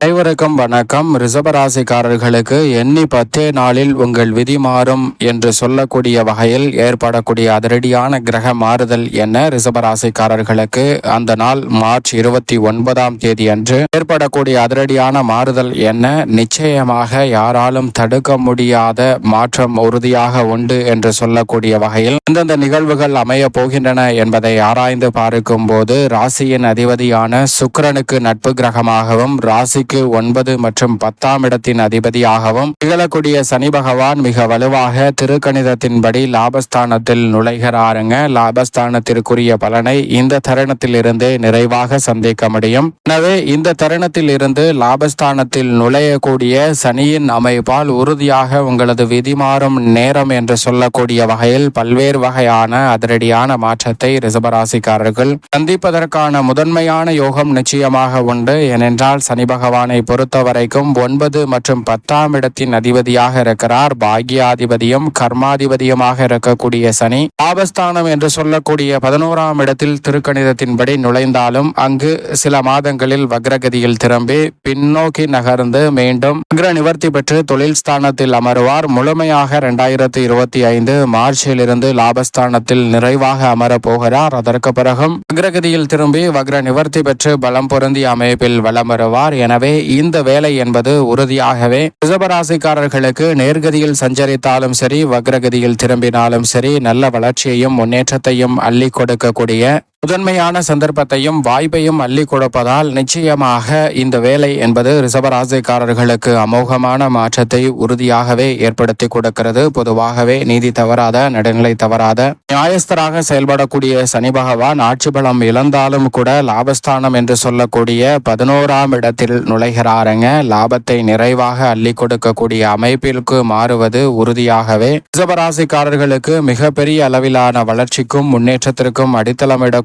அனைவருக்கும் வணக்கம். ரிசபராசிக்காரர்களுக்கு எண்ணி பத்தே நாளில் உங்கள் விதி மாறும் என்று சொல்லக்கூடிய வகையில் ஏற்படக்கூடிய அதிரடியான கிரக மாறுதல் என்ன? ரிசபராசிக்காரர்களுக்கு அந்த நாள் மார்ச் இருபத்தி ஒன்பதாம் தேதி அன்று ஏற்படக்கூடிய அதிரடியான மாறுதல் என்ன? நிச்சயமாக யாராலும் தடுக்க முடியாத மாற்றம் உறுதியாக உண்டு என்று சொல்லக்கூடிய வகையில் எந்தெந்த நிகழ்வுகள் அமைய போகின்றன என்பதை ஆராய்ந்து பார்க்கும் போது ராசியின் அதிபதியான சுக்கரனுக்கு நட்பு கிரகமாகவும் ராசி ராசிக்கு ஒன்பது மற்றும் பத்தாம் இடத்தின் அதிபதியாகவும் திகழக்கூடிய சனி பகவான் மிக வலுவாக திருக்கணிதத்தின்படி லாபஸ்தானத்தில் நுழைகிறாருங்க. லாபஸ்தானத்திற்குரிய பலனை இந்த தருணத்தில் இருந்தே நிறைவாக சந்திக்க முடியும். எனவே இந்த தருணத்தில் இருந்து லாபஸ்தானத்தில் நுழையக்கூடிய சனியின் அமைப்பால் உறுதியாக உங்களது விதி மாறும் நேரம் என்று சொல்லக்கூடிய வகையில் பல்வேறு வகையான அதிரடியான மாற்றத்தை ரிசபராசிக்காரர்கள் சந்திப்பதற்கான முதன்மையான யோகம் நிச்சயமாக உண்டு. ஏனென்றால் சனி பகவான் பொறுத்த வரைக்கும் ஒன்பது மற்றும் பத்தாம் இடத்தின் அதிபதியாக இருக்கிறார். பாக்யாதிபதியும் கர்மாதிபதியுமாக இருக்கக்கூடிய சனி ஆபஸ்தானம் என்று சொல்லக்கூடிய பதினோராம் இடத்தில் திருக்கணிதத்தின்படி நுழைந்தாலும் அங்கு சில மாதங்களில் வக்ரகதியில் திரும்பி பின்னோக்கி நகர்ந்து மீண்டும் வக்ர நிவர்த்தி பெற்று தொழில் ஸ்தானத்தில் அமருவார். முழுமையாக இரண்டாயிரத்தி இருபத்தி ஐந்து மார்ச்சிலிருந்து லாபஸ்தானத்தில் நிறைவாக அமரப் போகிறார். அதற்கு பிறகும் வக்ரகதியில் திரும்பி வக்ர நிவர்த்தி பெற்று பலம் பொருந்திய அமைப்பில் வலம் வருவார். எனவே இந்த வேலை என்பது உறுதியாகவே ரிசபராசிக்காரர்களுக்கு நேர்கதியில் சஞ்சரித்தாலும் சரி வக்ரகதியில் திரும்பினாலும் சரி நல்ல வளர்ச்சியையும் முன்னேற்றத்தையும் அள்ளி கொடுக்கக்கூடிய முதன்மையான சந்தர்ப்பத்தையும் வாய்ப்பையும் அள்ளி கொடுப்பதால் நிச்சயமாக இந்த வேலை என்பது ரிசபராசிக்காரர்களுக்கு அமோகமான மாற்றத்தை உறுதியாகவே ஏற்படுத்தி கொடுக்கிறது. பொதுவாகவே நீதி தவறாத நடுநிலை தவறாத நியாயஸ்தராக செயல்படக்கூடிய சனி பகவான் ஆட்சி பலம் இழந்தாலும் கூட லாபஸ்தானம் என்று சொல்லக்கூடிய பதினோராம் இடத்தில் நுழைகிறாருங்க. லாபத்தை நிறைவாக அள்ளி கொடுக்கக்கூடிய அமைப்பிற்கு மாறுவது உறுதியாகவே. ரிசபராசிக்காரர்களுக்கு மிகப்பெரிய அளவிலான வளர்ச்சிக்கும் முன்னேற்றத்திற்கும்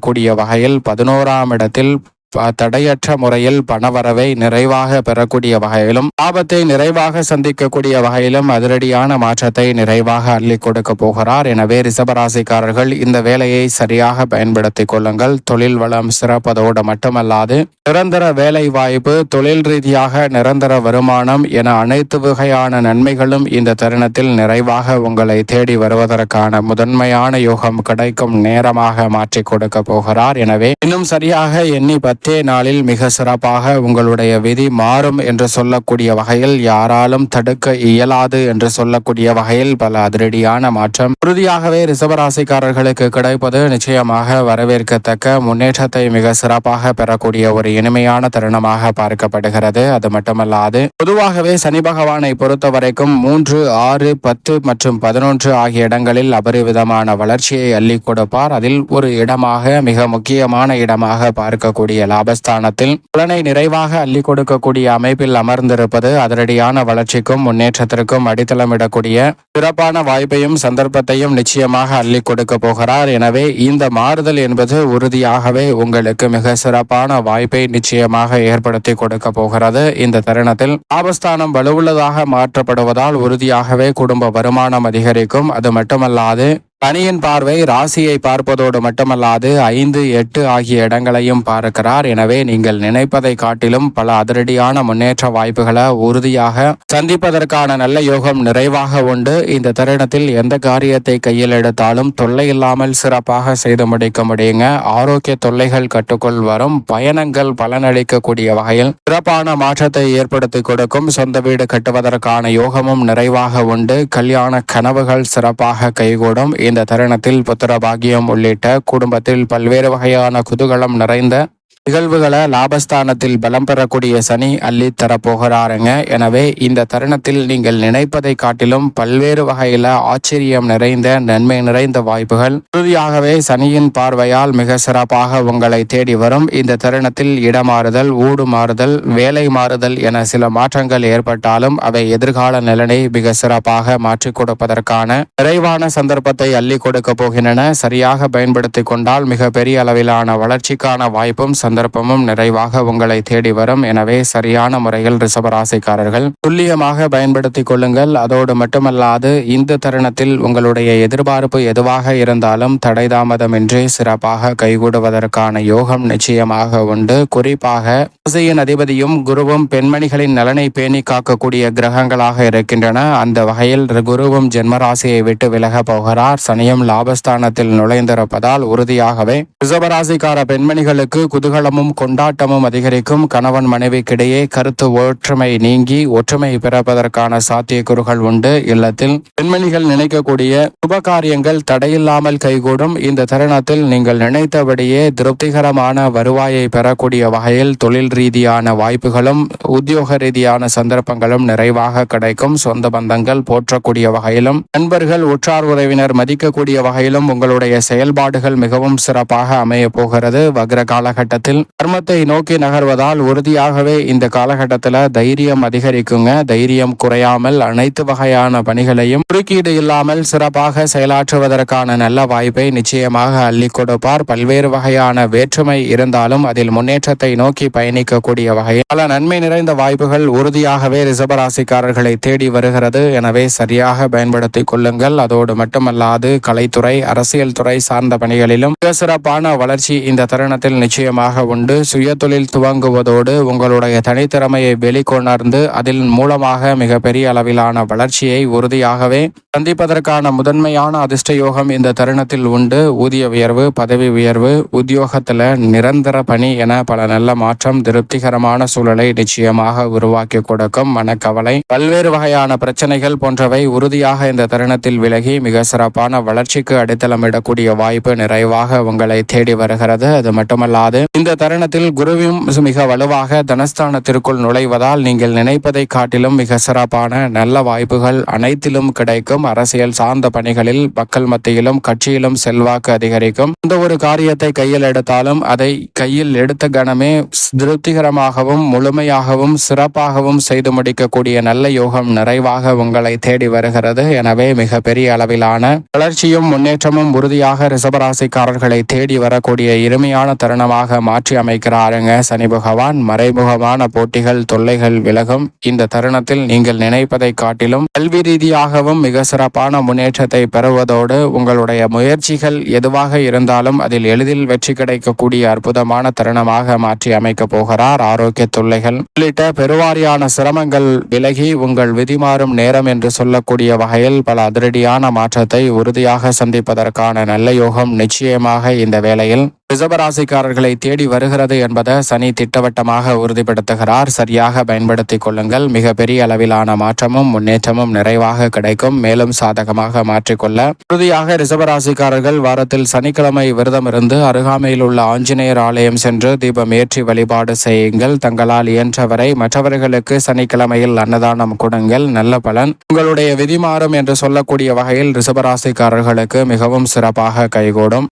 கூடிய வகையில் பதினோராம் இடத்தில் தடையற்ற முறையில் பணவரவை நிறைவாக பெறக்கூடிய வகையிலும் ஆபத்தை நிறைவாக சந்திக்கக்கூடிய வகையிலும் அதிரடியான மாற்றத்தை நிறைவாக அள்ளி கொடுக்க போகிறார். எனவே ரிசபராசிக்காரர்கள் இந்த வேலையை சரியாக பயன்படுத்திக் கொள்ளுங்கள். தொழில் வளம் சிறப்பதோடு மட்டுமல்லாது நிரந்தர வேலை வாய்ப்பு தொழில் ரீதியாக நிரந்தர வருமானம் என அனைத்து வகையான நன்மைகளும் இந்த தருணத்தில் நிறைவாக உங்களை தேடி வருவதற்கான முதன்மையான யோகம் கிடைக்கும் நேரமாக மாற்றிக் கொடுக்க போகிறார். எனவே இன்னும் சரியாக எண்ணி பத்து நாளில் மிக சிறப்பாக உங்களுடைய விதி மாறும் என்று சொல்லக்கூடிய வகையில் யாராலும் தடுக்க இயலாது என்று சொல்லக்கூடிய வகையில் பல அதிரடியான மாற்றம். உறுதியாகவே ரிசவராசிக்காரர்களுக்கு கிடைப்பது நிச்சயமாக வரவேற்கத்தக்க முன்னேற்றத்தை மிக சிறப்பாக பெறக்கூடிய ஒரு இனிமையான தருணமாக பார்க்கப்படுகிறது. அது மட்டுமல்லாது பொதுவாகவே சனி பகவானை பொறுத்த வரைக்கும் மூன்று ஆறு பத்து மற்றும் பதினொன்று ஆகிய இடங்களில் அபரிவிதமான வளர்ச்சியை அள்ளி கொடுப்பார். அதில் ஒரு இடமாக மிக முக்கியமான இடமாக பார்க்கக்கூடிய லாபஸ்தானத்தில் புலனை நிறைவாக அள்ளி கொடுக்கக்கூடிய அமைப்பில் அமர்ந்திருப்பது அதிரடியான வளர்ச்சிக்கும் முன்னேற்றத்திற்கும் அடித்தளமிடக்கூடிய சிறப்பான வாய்ப்பையும் சந்தர்ப்பத்தையும் நிச்சயமாக அள்ளி கொடுக்க போகிறார். எனவே இந்த மாறுதல் என்பது உறுதியாகவே உங்களுக்கு மிக சிறப்பான வாய்ப்பை நிச்சயமாக ஏற்படுத்தி கொடுக்க போகிறது. இந்த தருணத்தில் லாபஸ்தானம் வலுவுள்ளதாக மாற்றப்படுவதால் உறுதியாகவே குடும்ப வருமானம் அதிகரிக்கும். அது மட்டுமல்லாது பணியின் பார்வை ராசியை பார்ப்பதோடு மட்டுமல்லாது ஐந்து எட்டு ஆகிய இடங்களையும் பார்க்கிறார். எனவே நீங்கள் நினைப்பதை காட்டிலும் பல அதிரடியான முன்னேற்ற வாய்ப்புகளை உறுதியாக சந்திப்பதற்கான நல்ல யோகம் நிறைவாக உண்டு. இந்த தருணத்தில் எந்த காரியத்தை கையில் எடுத்தாலும் தொல்லை இல்லாமல் சிறப்பாக செய்து முடிக்க முடியுங்க. ஆரோக்கிய தொல்லைகள் கட்டுக்குள் வரும். பயணங்கள் பலனளிக்கக்கூடிய வகையில் சிறப்பான மாற்றத்தை ஏற்படுத்தி கொடுக்கும். சொந்த வீடு கட்டுவதற்கான யோகமும் நிறைவாக உண்டு. கல்யாண கனவுகள் சிறப்பாக கைகூடும். இந்த தருணத்தில் புத்திர பாகியம் உள்ளிட்ட குடும்பத்தில் பல்வேறு வகையான குதூகலம் நிறைந்த நிகழ்வுகளை லாபஸ்தானத்தில் பலம் பெறக்கூடிய சனி அள்ளி தரப்போகிறாருங்க. எனவே இந்த தருணத்தில் நீங்கள் நினைப்பதை காட்டிலும் பல்வேறு வகையில ஆச்சரியம் நிறைந்த நன்மை நிறைந்த வாய்ப்புகள். உறுதியாகவே சனியின் பார்வையால் மிக சிறப்பாக உங்களை தேடி வரும். இந்த தருணத்தில் இடமாறுதல் ஊடு மாறுதல் வேலை மாறுதல் என சில மாற்றங்கள் ஏற்பட்டாலும் அவை எதிர்கால நிலனை மிக சிறப்பாக மாற்றிக் கொடுப்பதற்கான விரைவான சந்தர்ப்பத்தை அள்ளி கொடுக்க போகின்றன. சரியாக பயன்படுத்திக் கொண்டால் மிக பெரிய அளவிலான வளர்ச்சிக்கான வாய்ப்பும் சந்த சந்தர்ப்பமும் நிறைவாக உங்களை தேடி வரும். எனவே சரியான முறையில் ரிசபராசிக்காரர்கள் துல்லியமாக பயன்படுத்திக் கொள்ளுங்கள். அதோடு மட்டுமல்லாது இந்த தருணத்தில் உங்களுடைய எதிர்பார்ப்பு எதுவாக இருந்தாலும் தடைதாமதமின்றி சிறப்பாக கைகூடுவதற்கான யோகம் நிச்சயமாக உண்டு. குறிப்பாக ராசியின் அதிபதியும் குருவும் பெண்மணிகளின் நலனை பேணி காக்கக்கூடிய கிரகங்களாக இருக்கின்றன. அந்த வகையில் குருவும் ஜென்மராசியை விட்டு விலக போகிறார். சனியும் லாபஸ்தானத்தில் நுழைந்திருப்பதால் உறுதியாகவே ரிசபராசிக்கார பெண்மணிகளுக்கு குதூகலமும் கொண்டாட்டமும் அதிகரிக்கும். கணவன் மனைவிக்கிடையே கருத்து ஒற்றுமை நீங்கி ஒற்றுமை பிறப்பதற்கான சாத்தியக்கூறுகள் உண்டு. இல்லத்தில் பெண்மணிகள் நினைக்கக்கூடிய சுப காரியங்கள் தடையில்லாமல் கைகூடும். இந்த தருணத்தில் நீங்கள் நினைத்தபடியே திருப்திகரமான வருவாயை பெறக்கூடிய வகையில் தொழில் ரீதியான வாய்ப்புகளும் உத்தியோக ரீதியான சந்தர்ப்பங்களும் நிறைவாக கிடைக்கும். சொந்த பந்தங்கள் போற்றக்கூடிய வகையிலும் நண்பர்கள் உற்றார் உறவினர் மதிக்கக்கூடிய வகையிலும் உங்களுடைய செயல்பாடுகள் மிகவும் சிறப்பாக அமைய போகிறது. வக்ர காலகட்டத்தில் கர்மத்தை நோக்கி நகர்வதால் உறுதியாகவே இந்த காலகட்டத்தில் தைரியம் அதிகரிக்குங்க. தைரியம் குறையாமல் அனைத்து வகையான பணிகளையும் குறுக்கீடு இல்லாமல் சிறப்பாக செயலாற்றுவதற்கான நல்ல வாய்ப்பை நிச்சயமாக அள்ளி கொடுப்பார். பல்வேறு வகையான வேற்றுமை இருந்தாலும் அதில் முன்னேற்றத்தை நோக்கி பயணிக்கக்கூடிய வகையில் பல நன்மை நிறைந்த வாய்ப்புகள் உறுதியாகவே ரிசபராசிக்காரர்களை தேடி வருகிறது. எனவே சரியாக பயன்படுத்திக் கொள்ளுங்கள். அதோடு மட்டுமல்லாது கலைத்துறை அரசியல் துறை சார்ந்த பணிகளிலும் மிக சிறப்பான வளர்ச்சி இந்த தருணத்தில் நிச்சயமாக உண்டு. சுய தொழில் துவங்குவதோடு உங்களுடைய தனித்திறமையை வெளிக்கொணர்ந்து அதில் மூலமாக மிகப்பெரிய அளவிலான வளர்ச்சியை உறுதியாகவே சந்திப்பதற்கான முதன்மையான அதிர்ஷ்ட யோகம் இந்த தருணத்தில் உண்டு. ஊதிய உயர்வு பதவி உயர்வு உத்தியோகத்தில் நிரந்தர பணி என பல நல்ல மாற்றம் திருப்திகரமான சூழலை நிச்சயமாக உருவாக்கி கொடுக்கும் மனக்கவலை. பல்வேறு வகையான பிரச்சனைகள் போன்றவை உறுதியாக இந்த தருணத்தில் விலகி மிக சிறப்பான வளர்ச்சிக்கு அடித்தளமிடக்கூடிய வாய்ப்பு நிறைவாக உங்களை தேடி வருகிறது. அது மட்டுமல்லாது இந்த தருணத்தில் குருவும் மிக வலுவாக தனஸ்தானத்திற்குள் நுழைவதால் நீங்கள் நினைப்பதை காட்டிலும் மிக சிறப்பான நல்ல வாய்ப்புகள் அனைத்திலும் கிடைக்கும். அரசியல் சார்ந்த பணிகளில் மக்கள் மத்தியிலும் கட்சியிலும் செல்வாக்கு அதிகரிக்கும். எந்த ஒரு காரியத்தை கையில் எடுத்தாலும் அதை கையில் எடுத்த கணமே திருப்திகரமாகவும் முழுமையாகவும் சிறப்பாகவும் செய்து முடிக்கக்கூடிய நல்ல யோகம் நிறைவாக உங்களை தேடி வருகிறது. எனவே மிக பெரிய அளவிலான வளர்ச்சியும் முன்னேற்றமும் உறுதியாக ரிசபராசிக்காரர்களை தேடி வரக்கூடிய இருமையான தருணமாக மாற்றி அமைக்கிறாருங்க. சனி பகவான் மறைமுகமான போட்டிகள் தொல்லைகள் விலகும். இந்த தருணத்தில் நீங்கள் நினைப்பதை காட்டிலும் கல்வி ரீதியாகவும் மிக சிறப்பான முன்னேற்றத்தை பெறுவதோடு உங்களுடைய முயற்சிகள் எதுவாக இருந்தாலும் அதில் எளிதில் வெற்றி கிடைக்கக்கூடிய அற்புதமான தருணமாக மாற்றி அமைக்கப் போகிறார். ஆரோக்கிய தொல்லைகள் உள்ளிட்ட பெருவாரியான சிரமங்கள் விலகி உங்கள் விதிமாறும் நேரம் என்று சொல்லக்கூடிய வகையில் பல அதிரடியான மாற்றத்தை உறுதியாக சந்திப்பதற்கான நல்ல யோகம் நிச்சயமாக இந்த வேளையில் ரிசபராசிக்காரர்களை தேடி வருகிறது என்பதை சனி திட்டவட்டமாக உறுதிப்படுத்துகிறார். சரியாக பயன்படுத்திக் கொள்ளுங்கள். மிகப்பெரிய அளவிலான மாற்றமும் முன்னேற்றமும் நிறைவாக கிடைக்கும். மேலும் சாதகமாக மாற்றிக்கொள்ள உறுதியாக ரிசபராசிக்காரர்கள் வாரத்தில் சனிக்கிழமை விரதம் இருந்து அருகாமையில் உள்ள ஆஞ்சநேயர் ஆலயம் சென்று தீபம் ஏற்றி வழிபாடு செய்யுங்கள். தங்களால் இயன்றவரை மற்றவர்களுக்கு சனிக்கிழமையில் அன்னதானம் கொடுங்கள். நல்ல பலன். உங்களுடைய விதிமாறும் என்று சொல்லக்கூடிய வகையில் ரிசபராசிக்காரர்களுக்கு மிகவும் சிறப்பாக கைகூடும்.